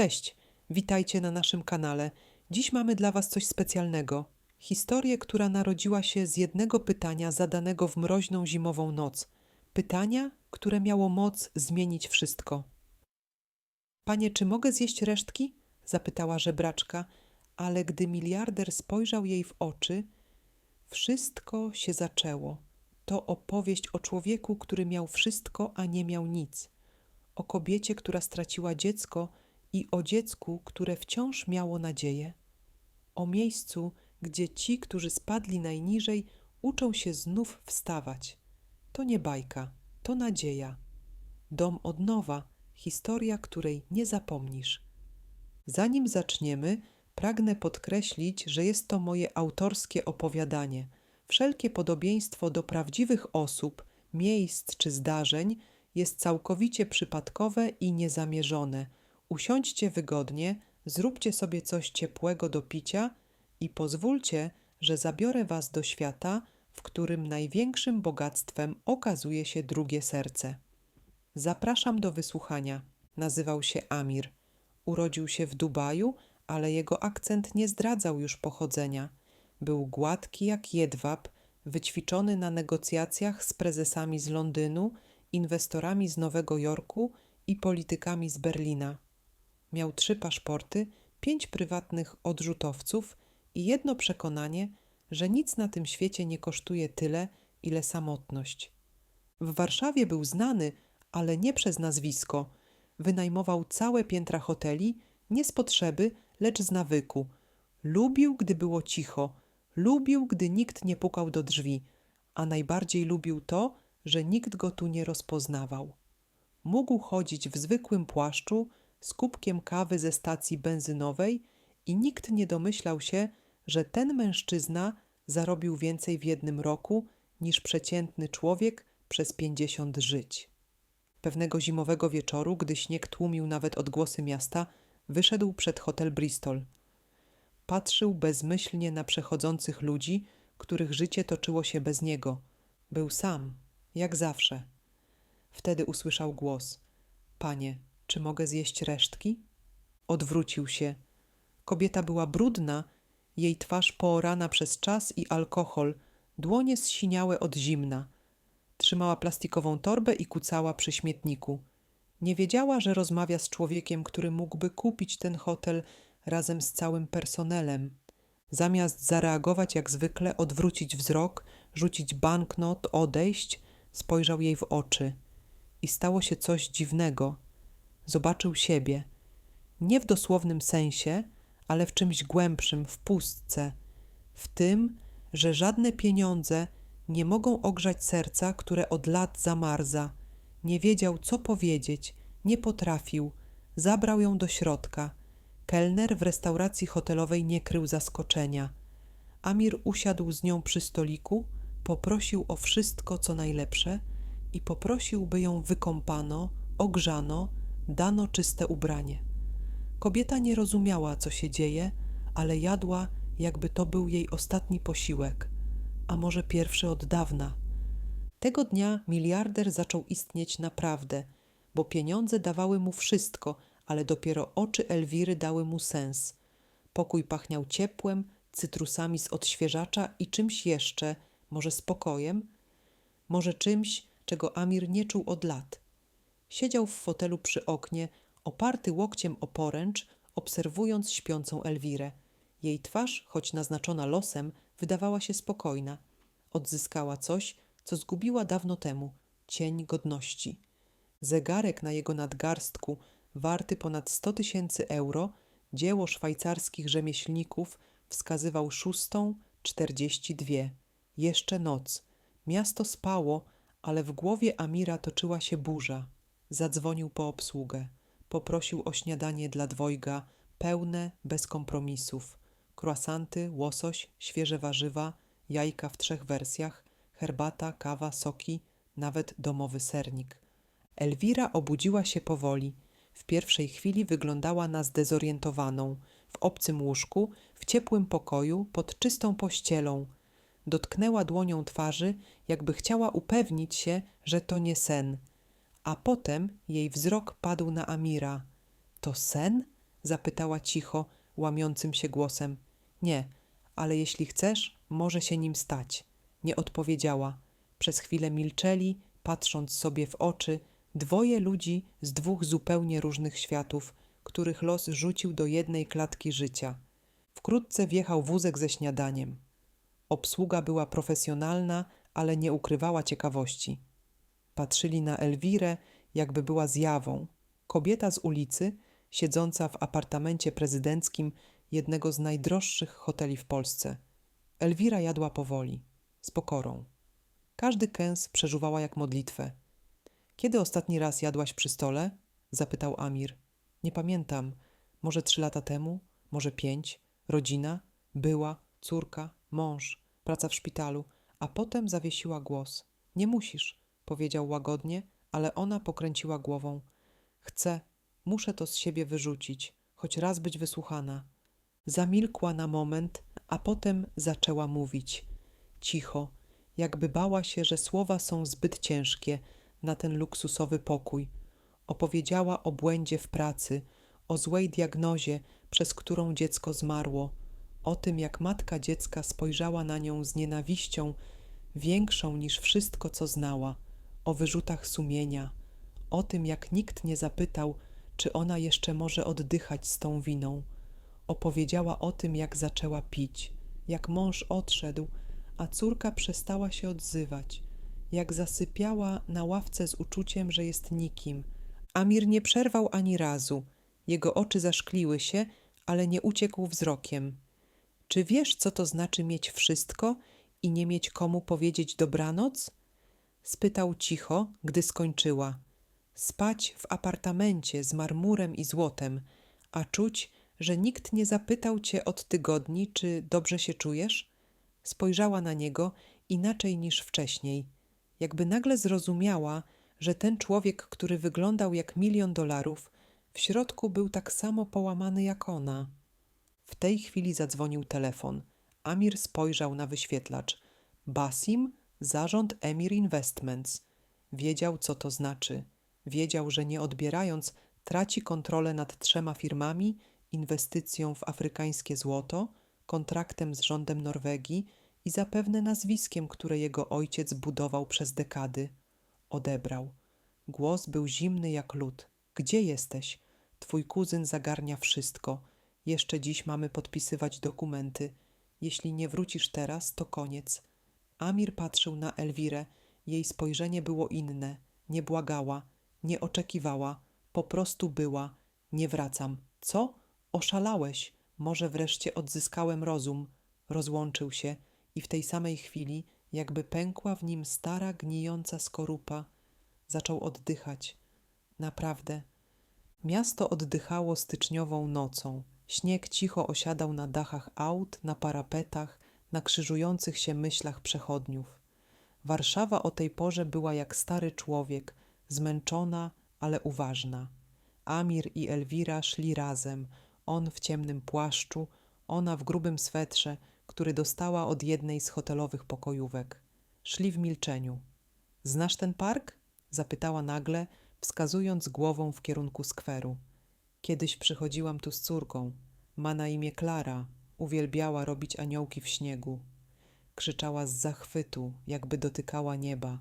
Cześć, witajcie na naszym kanale. Dziś mamy dla Was coś specjalnego. Historię, która narodziła się z jednego pytania zadanego w mroźną zimową noc. Pytania, które miało moc zmienić wszystko. Panie, czy mogę zjeść resztki? zapytała żebraczka, ale gdy miliarder spojrzał jej w oczy, wszystko się zaczęło. To opowieść o człowieku, który miał wszystko, a nie miał nic. O kobiecie, która straciła dziecko i o dziecku, które wciąż miało nadzieję. O miejscu, gdzie ci, którzy spadli najniżej, uczą się znów wstawać. To nie bajka, to nadzieja. Dom od nowa, historia, której nie zapomnisz. Zanim zaczniemy, pragnę podkreślić, że jest to moje autorskie opowiadanie. Wszelkie podobieństwo do prawdziwych osób, miejsc czy zdarzeń jest całkowicie przypadkowe i niezamierzone. Usiądźcie wygodnie, zróbcie sobie coś ciepłego do picia i pozwólcie, że zabiorę Was do świata, w którym największym bogactwem okazuje się drugie serce. Zapraszam do wysłuchania. Nazywał się Amir. Urodził się w Dubaju, ale jego akcent nie zdradzał już pochodzenia. Był gładki jak jedwab, wyćwiczony na negocjacjach z prezesami z Londynu, inwestorami z Nowego Jorku i politykami z Berlina. Miał trzy paszporty, pięć prywatnych odrzutowców i jedno przekonanie, że nic na tym świecie nie kosztuje tyle, ile samotność. W Warszawie był znany, ale nie przez nazwisko. Wynajmował całe piętra hoteli, nie z potrzeby, lecz z nawyku. Lubił, gdy było cicho, lubił, gdy nikt nie pukał do drzwi, a najbardziej lubił to, że nikt go tu nie rozpoznawał. Mógł chodzić w zwykłym płaszczu z kubkiem kawy ze stacji benzynowej i nikt nie domyślał się, że ten mężczyzna zarobił więcej w jednym roku niż przeciętny człowiek przez pięćdziesiąt żyć. Pewnego zimowego wieczoru, gdy śnieg tłumił nawet odgłosy miasta, wyszedł przed hotel Bristol. Patrzył bezmyślnie na przechodzących ludzi, których życie toczyło się bez niego. Był sam, jak zawsze. Wtedy usłyszał głos: Panie, czy mogę zjeść resztki? Odwrócił się. Kobieta była brudna, jej twarz poorana przez czas i alkohol, dłonie zsiniałe od zimna. Trzymała plastikową torbę i kucała przy śmietniku. Nie wiedziała, że rozmawia z człowiekiem, który mógłby kupić ten hotel razem z całym personelem. Zamiast zareagować jak zwykle, odwrócić wzrok, rzucić banknot, odejść, spojrzał jej w oczy. I stało się coś dziwnego. Zobaczył siebie. Nie w dosłownym sensie, ale w czymś głębszym, w pustce. W tym, że żadne pieniądze nie mogą ogrzać serca, które od lat zamarza. Nie wiedział, co powiedzieć, nie potrafił. Zabrał ją do środka. Kelner w restauracji hotelowej nie krył zaskoczenia. Amir usiadł z nią przy stoliku, poprosił o wszystko, co najlepsze i poprosił, by ją wykąpano, ogrzano, dano czyste ubranie. Kobieta nie rozumiała, co się dzieje, ale jadła, jakby to był jej ostatni posiłek, a może pierwszy od dawna. Tego dnia miliarder zaczął istnieć naprawdę, bo pieniądze dawały mu wszystko, ale dopiero oczy Elwiry dały mu sens. Pokój pachniał ciepłem, cytrusami z odświeżacza i czymś jeszcze, może spokojem, może czymś, czego Amir nie czuł od lat. Siedział w fotelu przy oknie, oparty łokciem o poręcz, obserwując śpiącą Elwirę. Jej twarz, choć naznaczona losem, wydawała się spokojna. Odzyskała coś, co zgubiła dawno temu cień godności. Zegarek na jego nadgarstku, warty ponad sto tysięcy euro, dzieło szwajcarskich rzemieślników, wskazywał szóstą czterdzieści dwie. Jeszcze noc. Miasto spało, ale w głowie Amira toczyła się burza. Zadzwonił po obsługę. Poprosił o śniadanie dla dwojga, pełne, bez kompromisów. Croissanty, łosoś, świeże warzywa, jajka w trzech wersjach, herbata, kawa, soki, nawet domowy sernik. Elwira obudziła się powoli. W pierwszej chwili wyglądała na zdezorientowaną. W obcym łóżku, w ciepłym pokoju, pod czystą pościelą. Dotknęła dłonią twarzy, jakby chciała upewnić się, że to nie sen. A potem jej wzrok padł na Amira. To sen? Zapytała cicho, łamiącym się głosem. Nie, ale jeśli chcesz, może się nim stać. Nie odpowiedziała. Przez chwilę milczeli, patrząc sobie w oczy, dwoje ludzi z dwóch zupełnie różnych światów, których los rzucił do jednej klatki życia. Wkrótce wjechał wózek ze śniadaniem. Obsługa była profesjonalna, ale nie ukrywała ciekawości. Patrzyli na Elwirę, jakby była zjawą. Kobieta z ulicy, siedząca w apartamencie prezydenckim jednego z najdroższych hoteli w Polsce. Elwira jadła powoli, z pokorą. Każdy kęs przeżuwała jak modlitwę. Kiedy ostatni raz jadłaś przy stole? zapytał Amir. Nie pamiętam. Może trzy lata temu, może pięć. Rodzina, była, córka, mąż, praca w szpitalu, a potem zawiesiła głos. Nie musisz, powiedział łagodnie, ale ona pokręciła głową. Chcę, muszę to z siebie wyrzucić, choć raz być wysłuchana. Zamilkła na moment, a potem zaczęła mówić. Cicho, jakby bała się, że słowa są zbyt ciężkie na ten luksusowy pokój. Opowiedziała o błędzie w pracy, o złej diagnozie, przez którą dziecko zmarło, o tym, jak matka dziecka spojrzała na nią z nienawiścią, większą niż wszystko, co znała, o wyrzutach sumienia, o tym, jak nikt nie zapytał, czy ona jeszcze może oddychać z tą winą. Opowiedziała o tym, jak zaczęła pić, jak mąż odszedł, a córka przestała się odzywać, jak zasypiała na ławce z uczuciem, że jest nikim. Amir nie przerwał ani razu. Jego oczy zaszkliły się, ale nie uciekł wzrokiem. Czy wiesz, co to znaczy mieć wszystko i nie mieć komu powiedzieć dobranoc? Spytał cicho, gdy skończyła. Spać w apartamencie z marmurem i złotem, a czuć, że nikt nie zapytał cię od tygodni, czy dobrze się czujesz? Spojrzała na niego inaczej niż wcześniej, jakby nagle zrozumiała, że ten człowiek, który wyglądał jak milion dolarów, w środku był tak samo połamany jak ona. W tej chwili zadzwonił telefon. Amir spojrzał na wyświetlacz. Basim, zarząd Emir Investments. Wiedział, co to znaczy. Wiedział, że nie odbierając, traci kontrolę nad trzema firmami, inwestycją w afrykańskie złoto, kontraktem z rządem Norwegii i zapewne nazwiskiem, które jego ojciec budował przez dekady. Odebrał. Głos był zimny jak lód. Gdzie jesteś? Twój kuzyn zagarnia wszystko. Jeszcze dziś mamy podpisywać dokumenty. Jeśli nie wrócisz teraz, to koniec. Amir patrzył na Elwirę. Jej spojrzenie było inne. Nie błagała, nie oczekiwała, po prostu była. Nie wracam. Co? Oszalałeś. Może wreszcie odzyskałem rozum. Rozłączył się i w tej samej chwili, jakby pękła w nim stara, gnijąca skorupa, zaczął oddychać. Naprawdę. Miasto oddychało styczniową nocą. Śnieg cicho osiadał na dachach aut, na parapetach, na krzyżujących się myślach przechodniów. Warszawa o tej porze była jak stary człowiek, zmęczona, ale uważna. Amir i Elwira szli razem, on w ciemnym płaszczu, ona w grubym swetrze, który dostała od jednej z hotelowych pokojówek. Szli w milczeniu. Znasz ten park? zapytała nagle, wskazując głową w kierunku skweru. Kiedyś przychodziłam tu z córką. Ma na imię Klara. Uwielbiała robić aniołki w śniegu. Krzyczała z zachwytu, jakby dotykała nieba.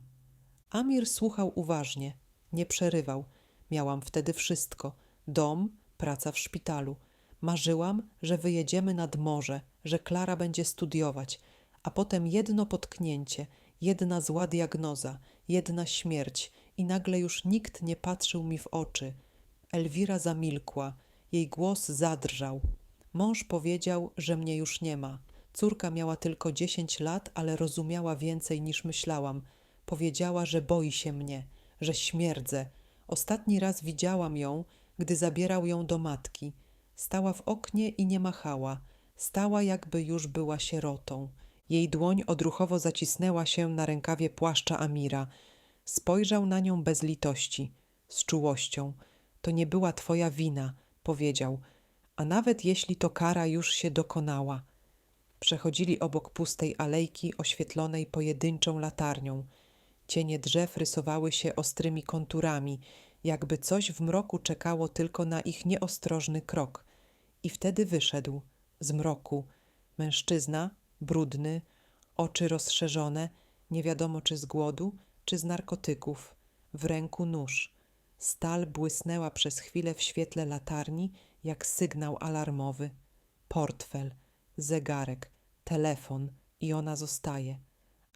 Amir słuchał uważnie, nie przerywał. Miałam wtedy wszystko: dom, praca w szpitalu. Marzyłam, że wyjedziemy nad morze, że Klara będzie studiować, a potem jedno potknięcie, jedna zła diagnoza, jedna śmierć i nagle już nikt nie patrzył mi w oczy. Elwira zamilkła, jej głos zadrżał. Mąż powiedział, że mnie już nie ma. Córka miała tylko dziesięć lat, ale rozumiała więcej niż myślałam. Powiedziała, że boi się mnie, że śmierdzę. Ostatni raz widziałam ją, gdy zabierał ją do matki. Stała w oknie i nie machała. Stała, jakby już była sierotą. Jej dłoń odruchowo zacisnęła się na rękawie płaszcza Amira. Spojrzał na nią bez litości, z czułością. To nie była twoja wina, powiedział, a nawet jeśli to kara już się dokonała. Przechodzili obok pustej alejki oświetlonej pojedynczą latarnią. Cienie drzew rysowały się ostrymi konturami, jakby coś w mroku czekało tylko na ich nieostrożny krok – I wtedy wyszedł z mroku. Mężczyzna, brudny, oczy rozszerzone, nie wiadomo czy z głodu, czy z narkotyków. W ręku nóż. Stal błysnęła przez chwilę w świetle latarni, jak sygnał alarmowy. Portfel, zegarek, telefon i ona zostaje.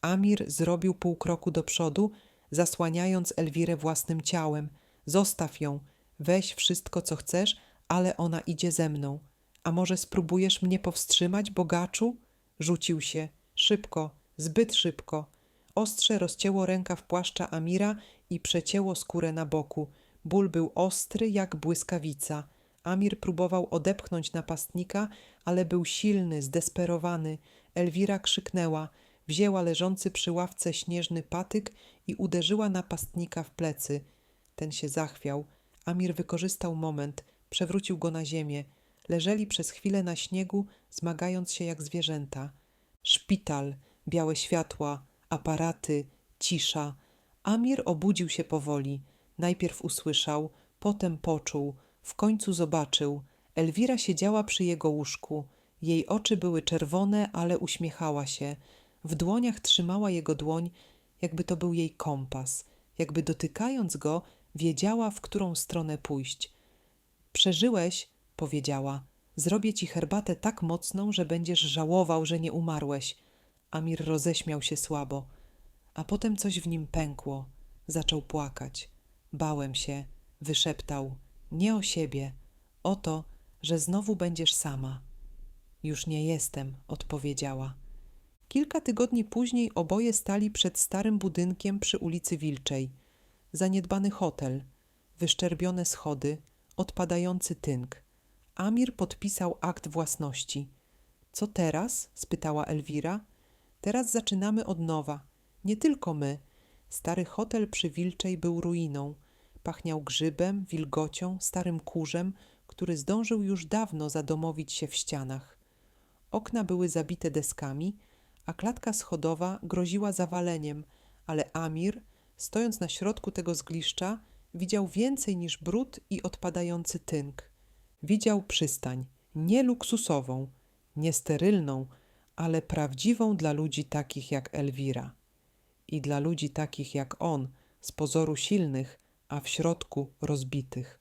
Amir zrobił pół kroku do przodu, zasłaniając Elwirę własnym ciałem. Zostaw ją, weź wszystko, co chcesz, ale ona idzie ze mną. A może spróbujesz mnie powstrzymać, bogaczu? Rzucił się. Szybko, zbyt szybko. Ostrze rozcięło rękaw płaszcza Amira i przecięło skórę na boku. Ból był ostry jak błyskawica. Amir próbował odepchnąć napastnika, ale był silny, zdesperowany. Elwira krzyknęła, wzięła leżący przy ławce śnieżny patyk i uderzyła napastnika w plecy. Ten się zachwiał. Amir wykorzystał moment, przewrócił go na ziemię. Leżeli przez chwilę na śniegu, zmagając się jak zwierzęta. Szpital, białe światła, aparaty, cisza. Amir obudził się powoli. Najpierw usłyszał, potem poczuł, w końcu zobaczył. Elwira siedziała przy jego łóżku. Jej oczy były czerwone, ale uśmiechała się. W dłoniach trzymała jego dłoń, jakby to był jej kompas. Jakby dotykając go, wiedziała, w którą stronę pójść. Przeżyłeś, powiedziała. Zrobię ci herbatę tak mocną, że będziesz żałował, że nie umarłeś. Amir roześmiał się słabo, a potem coś w nim pękło. Zaczął płakać. Bałem się, wyszeptał. Nie o siebie, o to, że znowu będziesz sama. Już nie jestem, odpowiedziała. Kilka tygodni później oboje stali przed starym budynkiem przy ulicy Wilczej. Zaniedbany hotel, wyszczerbione schody, odpadający tynk. Amir podpisał akt własności. Co teraz? spytała Elwira. Teraz zaczynamy od nowa. Nie tylko my. Stary hotel przy Wilczej był ruiną. Pachniał grzybem, wilgocią, starym kurzem, który zdążył już dawno zadomowić się w ścianach. Okna były zabite deskami, a klatka schodowa groziła zawaleniem, ale Amir, stojąc na środku tego zgliszcza, widział więcej niż brud i odpadający tynk. Widział przystań, nie luksusową, nie sterylną, ale prawdziwą dla ludzi takich jak Elwira. I dla ludzi takich jak on, z pozoru silnych, a w środku rozbitych.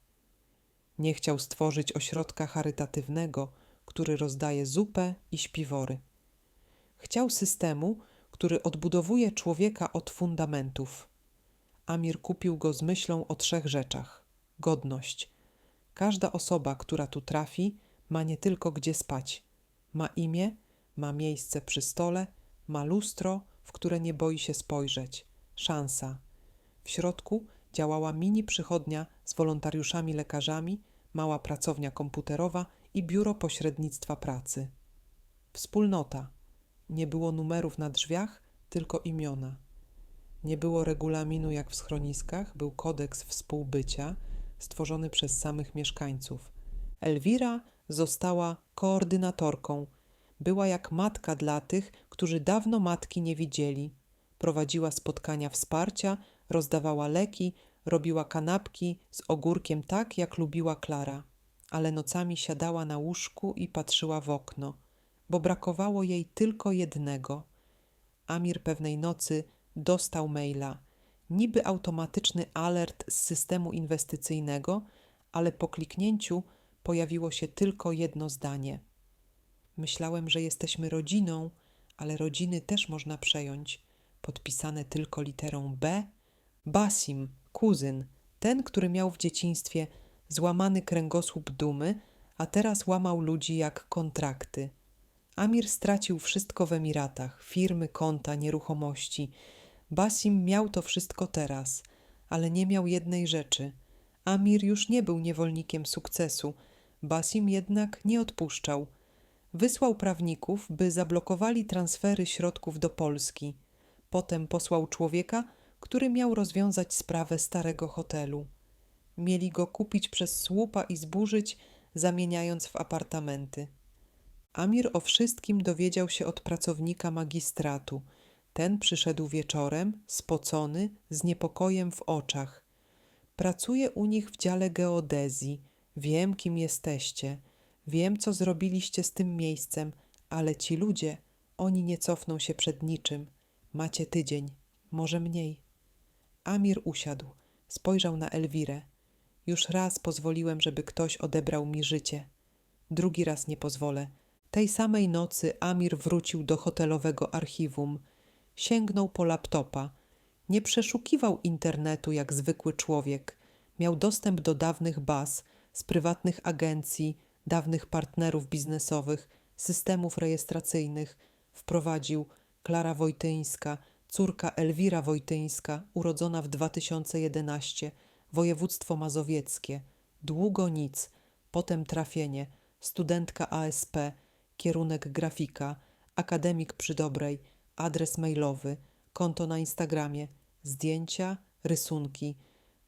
Nie chciał stworzyć ośrodka charytatywnego, który rozdaje zupę i śpiwory. Chciał systemu, który odbudowuje człowieka od fundamentów. Amir kupił go z myślą o trzech rzeczach: godność. Każda osoba, która tu trafi, ma nie tylko gdzie spać, ma imię, ma miejsce przy stole, ma lustro, w które nie boi się spojrzeć, szansa. W środku działała mini przychodnia z wolontariuszami lekarzami, mała pracownia komputerowa i biuro pośrednictwa pracy. Wspólnota. Nie było numerów na drzwiach, tylko imiona. Nie było regulaminu jak w schroniskach, był kodeks współbycia stworzony przez samych mieszkańców. Elwira została koordynatorką. Była jak matka dla tych, którzy dawno matki nie widzieli. Prowadziła spotkania wsparcia, rozdawała leki, robiła kanapki z ogórkiem tak, jak lubiła Klara, ale nocami siadała na łóżku i patrzyła w okno, bo brakowało jej tylko jednego. Amir pewnej nocy dostał maila, niby automatyczny alert z systemu inwestycyjnego, ale po kliknięciu pojawiło się tylko jedno zdanie. Myślałem, że jesteśmy rodziną, ale rodziny też można przejąć. Podpisane tylko literą B. Basim, kuzyn, ten, który miał w dzieciństwie złamany kręgosłup dumy, a teraz łamał ludzi jak kontrakty. Amir stracił wszystko w Emiratach firmy, konta, nieruchomości. Basim miał to wszystko teraz, ale nie miał jednej rzeczy. Amir już nie był niewolnikiem sukcesu. Basim jednak nie odpuszczał. Wysłał prawników, by zablokowali transfery środków do Polski. Potem posłał człowieka, który miał rozwiązać sprawę starego hotelu. Mieli go kupić przez słupa i zburzyć, zamieniając w apartamenty. Amir o wszystkim dowiedział się od pracownika magistratu. Ten przyszedł wieczorem, spocony, z niepokojem w oczach. Pracuję u nich w dziale geodezji. Wiem, kim jesteście. Wiem, co zrobiliście z tym miejscem, ale ci ludzie, oni nie cofną się przed niczym. Macie tydzień, może mniej. Amir usiadł, spojrzał na Elwirę. Już raz pozwoliłem, żeby ktoś odebrał mi życie. Drugi raz nie pozwolę. Tej samej nocy Amir wrócił do hotelowego archiwum. Sięgnął po laptopa. Nie przeszukiwał internetu jak zwykły człowiek. Miał dostęp do dawnych baz, z prywatnych agencji, dawnych partnerów biznesowych, systemów rejestracyjnych. Wprowadził Klara Wojtyńska, córka Elwira Wojtyńska, urodzona w 2011, województwo mazowieckie. Długo nic, potem trafienie, studentka ASP, kierunek grafika, akademik przy dobrej, adres mailowy, konto na Instagramie, zdjęcia, rysunki.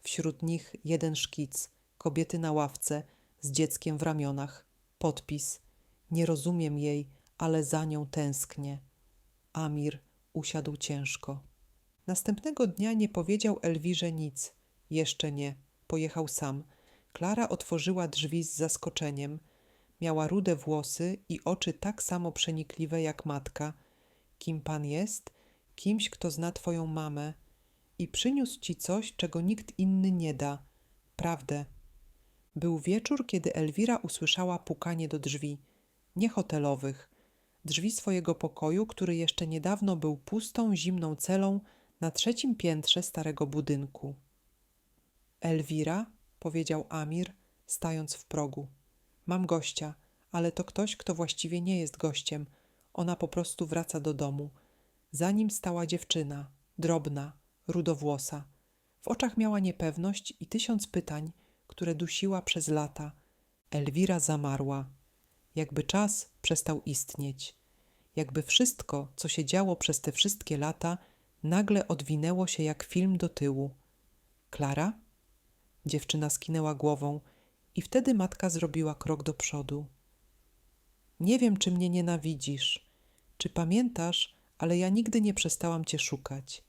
Wśród nich jeden szkic, kobiety na ławce z dzieckiem w ramionach, podpis. Nie rozumiem jej, ale za nią tęsknię. Amir usiadł ciężko. Następnego dnia nie powiedział Elwirze nic. Jeszcze nie. Pojechał sam. Klara otworzyła drzwi z zaskoczeniem. Miała rude włosy i oczy tak samo przenikliwe jak matka. Kim pan jest? Kimś, kto zna twoją mamę. I przyniósł ci coś, czego nikt inny nie da. Prawdę. Był wieczór, kiedy Elwira usłyszała pukanie do drzwi. Nie hotelowych. Drzwi swojego pokoju, który jeszcze niedawno był pustą, zimną celą na trzecim piętrze starego budynku. Elwira, powiedział Amir, stając w progu. Mam gościa, ale to ktoś, kto właściwie nie jest gościem. Ona po prostu wraca do domu. Za nim stała dziewczyna, drobna, rudowłosa. W oczach miała niepewność i tysiąc pytań, które dusiła przez lata. Elwira zamarła. Jakby czas przestał istnieć. Jakby wszystko, co się działo przez te wszystkie lata, nagle odwinęło się jak film do tyłu. Klara? Dziewczyna skinęła głową i wtedy matka zrobiła krok do przodu. Nie wiem, czy mnie nienawidzisz, czy pamiętasz, ale ja nigdy nie przestałam cię szukać.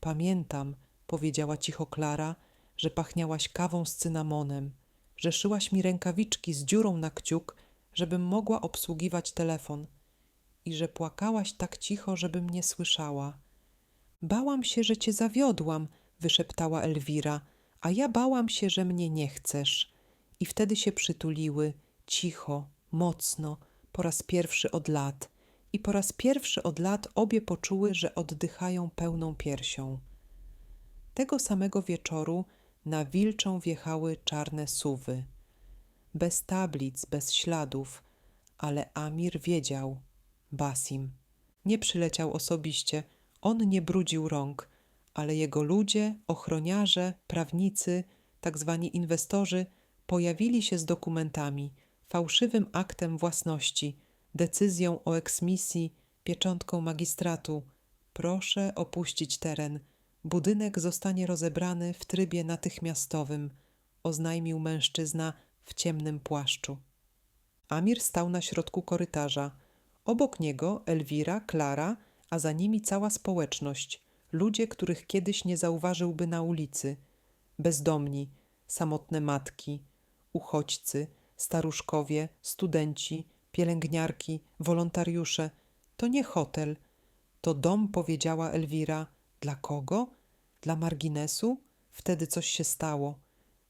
Pamiętam, powiedziała cicho Klara, że pachniałaś kawą z cynamonem, że szyłaś mi rękawiczki z dziurą na kciuk, żebym mogła obsługiwać telefon i że płakałaś tak cicho, żebym nie słyszała. Bałam się, że cię zawiodłam, wyszeptała Elwira, a ja bałam się, że mnie nie chcesz. I wtedy się przytuliły, cicho, mocno, po raz pierwszy od lat. I po raz pierwszy od lat obie poczuły, że oddychają pełną piersią. Tego samego wieczoru na wilczą wjechały czarne suwy. Bez tablic, bez śladów, ale Amir wiedział. Basim. Nie przyleciał osobiście, on nie brudził rąk, ale jego ludzie, ochroniarze, prawnicy, tak zwani inwestorzy pojawili się z dokumentami, fałszywym aktem własności, decyzją o eksmisji, pieczątką magistratu. Proszę opuścić teren. Budynek zostanie rozebrany w trybie natychmiastowym, oznajmił mężczyzna w ciemnym płaszczu. Amir stał na środku korytarza. Obok niego Elwira, Klara, a za nimi cała społeczność, ludzie, których kiedyś nie zauważyłby na ulicy, bezdomni, samotne matki, uchodźcy, staruszkowie, studenci, pielęgniarki, wolontariusze. To nie hotel, to dom, powiedziała Elwira. Dla kogo? Dla marginesu? Wtedy coś się stało.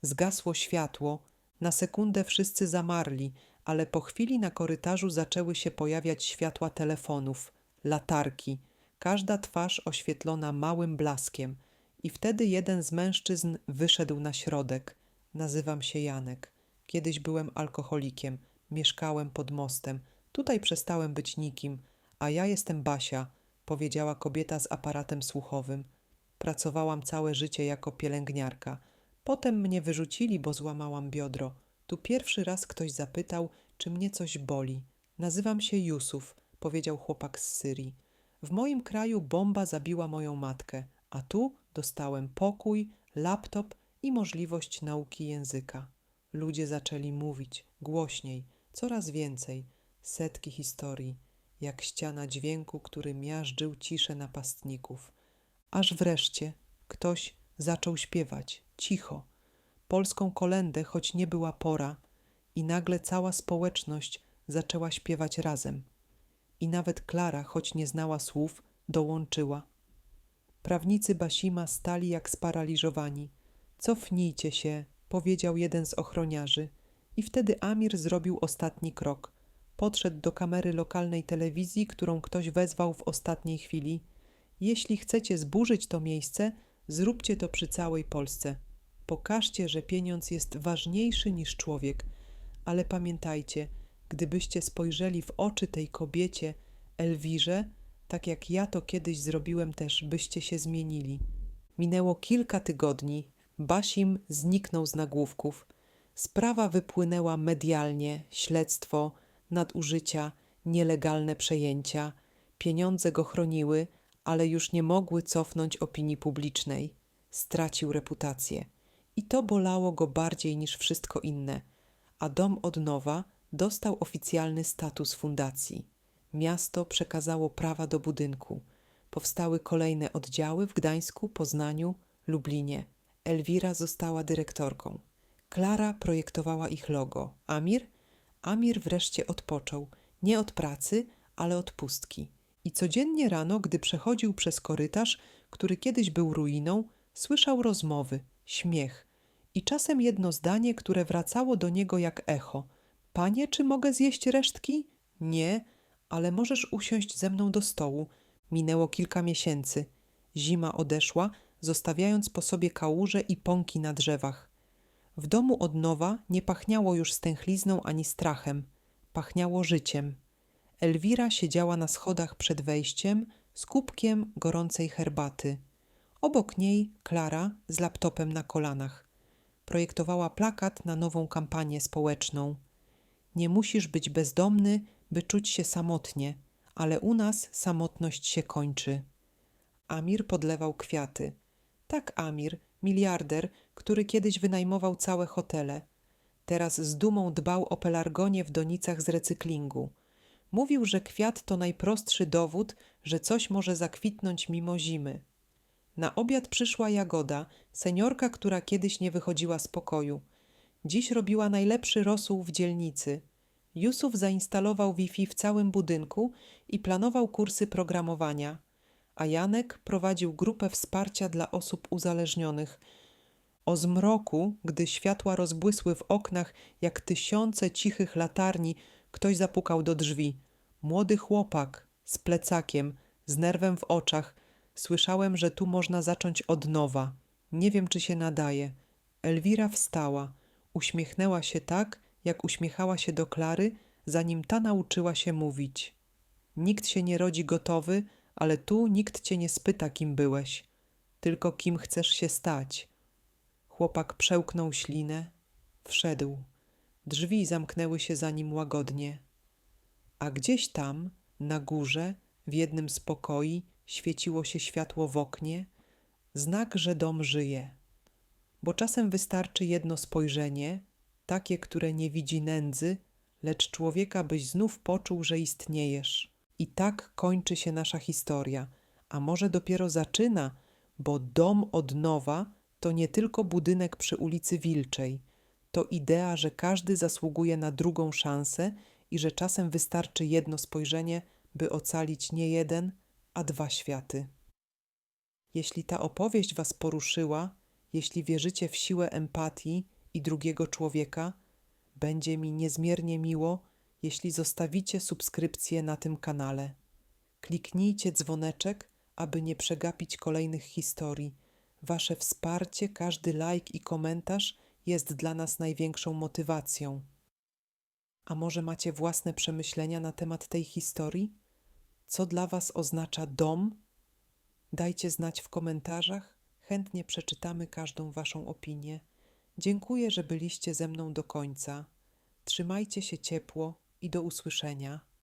Zgasło światło. Na sekundę wszyscy zamarli, ale po chwili na korytarzu zaczęły się pojawiać światła telefonów, latarki, każda twarz oświetlona małym blaskiem. I wtedy jeden z mężczyzn wyszedł na środek. Nazywam się Janek. Kiedyś byłem alkoholikiem, mieszkałem pod mostem. Tutaj przestałem być nikim, a ja jestem Basia, powiedziała kobieta z aparatem słuchowym. Pracowałam całe życie jako pielęgniarka. Potem mnie wyrzucili, bo złamałam biodro. Tu pierwszy raz ktoś zapytał, czy mnie coś boli. Nazywam się Jusuf, powiedział chłopak z Syrii. W moim kraju bomba zabiła moją matkę, a tu dostałem pokój, laptop i możliwość nauki języka. Ludzie zaczęli mówić głośniej, coraz więcej, setki historii, jak ściana dźwięku, który miażdżył ciszę napastników. Aż wreszcie ktoś zaczął śpiewać cicho polską kolendę, choć nie była pora, i nagle cała społeczność zaczęła śpiewać razem. I nawet Klara, choć nie znała słów, dołączyła. Prawnicy Basima stali jak sparaliżowani. Cofnijcie się, powiedział jeden z ochroniarzy. I wtedy Amir zrobił ostatni krok. Podszedł do kamery lokalnej telewizji, którą ktoś wezwał w ostatniej chwili. Jeśli chcecie zburzyć to miejsce, zróbcie to przy całej Polsce. Pokażcie, że pieniądz jest ważniejszy niż człowiek. Ale pamiętajcie, gdybyście spojrzeli w oczy tej kobiecie, Elwirze, tak jak ja to kiedyś zrobiłem też, byście się zmienili. Minęło kilka tygodni. Basim zniknął z nagłówków. Sprawa wypłynęła medialnie, śledztwo, nadużycia, nielegalne przejęcia. Pieniądze go chroniły, ale już nie mogły cofnąć opinii publicznej. Stracił reputację. I to bolało go bardziej niż wszystko inne. A dom od nowa dostał oficjalny status fundacji. Miasto przekazało prawa do budynku. Powstały kolejne oddziały w Gdańsku, Poznaniu, Lublinie. Elwira została dyrektorką. Klara projektowała ich logo. Amir? Amir wreszcie odpoczął. Nie od pracy, ale od pustki. I codziennie rano, gdy przechodził przez korytarz, który kiedyś był ruiną, słyszał rozmowy, śmiech i czasem jedno zdanie, które wracało do niego jak echo. Panie, czy mogę zjeść resztki? Nie, ale możesz usiąść ze mną do stołu. Minęło kilka miesięcy. Zima odeszła, zostawiając po sobie kałuże i pąki na drzewach. W domu od nowa nie pachniało już stęchlizną ani strachem. Pachniało życiem. Elwira siedziała na schodach przed wejściem z kubkiem gorącej herbaty. Obok niej Klara z laptopem na kolanach. Projektowała plakat na nową kampanię społeczną. Nie musisz być bezdomny, by czuć się samotnie, ale u nas samotność się kończy. Amir podlewał kwiaty. Tak, Amir, miliarder, który kiedyś wynajmował całe hotele. Teraz z dumą dbał o pelargonie w donicach z recyklingu. Mówił, że kwiat to najprostszy dowód, że coś może zakwitnąć mimo zimy. Na obiad przyszła Jagoda, seniorka, która kiedyś nie wychodziła z pokoju. Dziś robiła najlepszy rosół w dzielnicy. Jusuf zainstalował Wi-Fi w całym budynku i planował kursy programowania, a Janek prowadził grupę wsparcia dla osób uzależnionych. O zmroku, gdy światła rozbłysły w oknach jak tysiące cichych latarni, ktoś zapukał do drzwi. Młody chłopak z plecakiem, z nerwem w oczach. Słyszałem, że tu można zacząć od nowa. Nie wiem, czy się nadaje. Elwira wstała, uśmiechnęła się tak, jak uśmiechała się do Klary, zanim ta nauczyła się mówić. Nikt się nie rodzi gotowy, ale tu nikt cię nie spyta, kim byłeś, tylko kim chcesz się stać. Chłopak przełknął ślinę, wszedł. Drzwi zamknęły się za nim łagodnie. A gdzieś tam, na górze, w jednym z pokoi, świeciło się światło w oknie, znak, że dom żyje. Bo czasem wystarczy jedno spojrzenie, takie, które nie widzi nędzy, lecz człowieka byś znów poczuł, że istniejesz. I tak kończy się nasza historia, a może dopiero zaczyna, bo dom od nowa to nie tylko budynek przy ulicy Wilczej, to idea, że każdy zasługuje na drugą szansę i że czasem wystarczy jedno spojrzenie, by ocalić nie jeden, a dwa światy. Jeśli ta opowieść Was poruszyła, jeśli wierzycie w siłę empatii i drugiego człowieka, będzie mi niezmiernie miło, jeśli zostawicie subskrypcję na tym kanale. Kliknijcie dzwoneczek, aby nie przegapić kolejnych historii. Wasze wsparcie, każdy like i komentarz jest dla nas największą motywacją. A może macie własne przemyślenia na temat tej historii? Co dla Was oznacza dom? Dajcie znać w komentarzach, chętnie przeczytamy każdą Waszą opinię. Dziękuję, że byliście ze mną do końca. Trzymajcie się ciepło i do usłyszenia.